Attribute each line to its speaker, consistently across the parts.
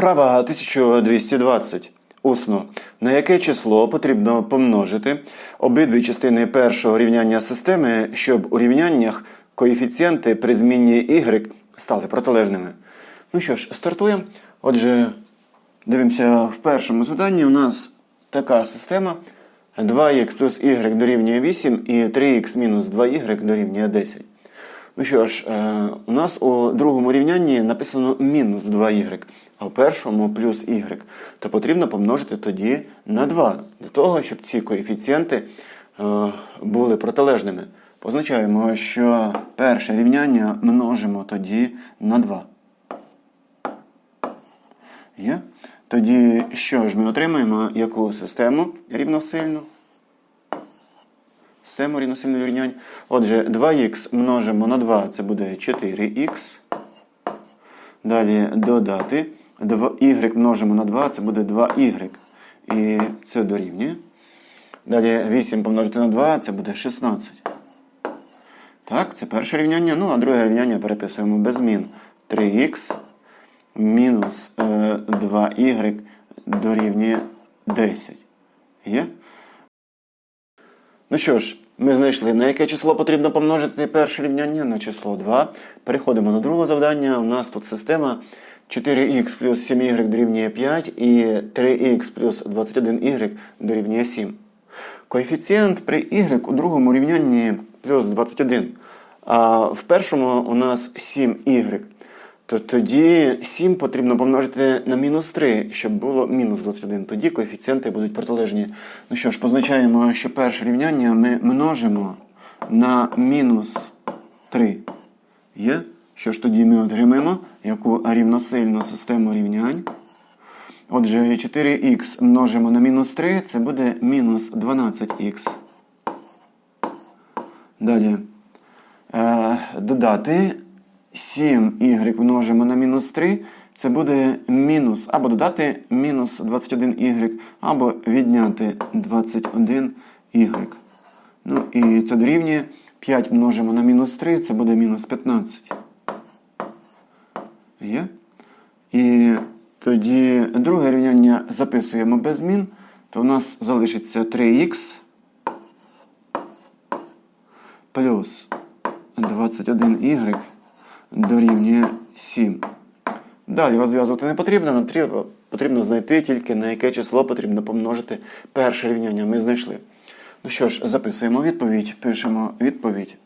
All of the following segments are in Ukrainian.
Speaker 1: Вправа 1220. Усно. На яке число потрібно помножити обидві частини першого рівняння системи, щоб у рівняннях коефіцієнти при зміні y стали протилежними? Ну що ж, стартуємо. Отже, дивимося в першому заданні. У нас така система. 2х плюс y дорівнює 8 і 3х мінус 2y дорівнює 10. Ну що ж, е, у нас у другому рівнянні написано мінус 2y, а в першому плюс y. То потрібно помножити тоді на 2, для того, щоб ці коефіцієнти е, були протилежними. Позначаємо, що перше рівняння множимо тоді на 2. Є? Тоді що ж ми отримаємо? Яку систему рівносильну? Систему рівносильних рівнянь. Отже, 2х множимо на 2, це буде 4х. Далі додати. 2y множимо на 2, це буде 2y. І це дорівнює. Далі 8 помножити на 2, це буде 16. Так, це перше рівняння. Ну, а друге рівняння переписуємо без змін. 3х мінус е, 2y дорівнює 10. Є? Ну що ж, ми знайшли, на яке число потрібно помножити перше рівняння на число 2. Переходимо до другого завдання. У нас тут система 4х плюс 7y дорівнює 5 і 3х плюс 21y дорівнює 7. Коефіцієнт при y у другому рівнянні плюс 21. А в першому у нас 7y. То тоді 7 потрібно помножити на мінус 3, щоб було мінус 21. Тоді коефіцієнти будуть протилежні. Ну що ж, позначаємо, що перше рівняння ми множимо на мінус 3. Є? Що ж тоді ми отримаємо? Яку рівносильну систему рівнянь? Отже, 4х множимо на мінус 3, це буде мінус 12х. Далі. Е, додати 7y множимо на мінус 3, це буде мінус, або додати мінус 21y, або відняти 21y. Ну і це дорівнює 5 множимо на мінус 3, це буде мінус 15. Є? І тоді друге рівняння записуємо без змін, то у нас залишиться 3х плюс 21y дорівнює 7. Далі розв'язувати не потрібно, нам треба, потрібно знайти тільки на яке число потрібно помножити перше рівняння. Ми знайшли. Ну що ж, записуємо відповідь, пишемо відповідь.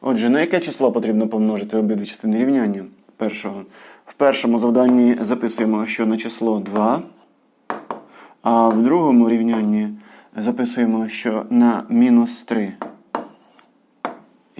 Speaker 1: Отже, на яке число потрібно помножити обидві частини рівняння? Першого. В першому завданні записуємо, що на число 2, а в другому рівнянні записуємо, що на мінус 3.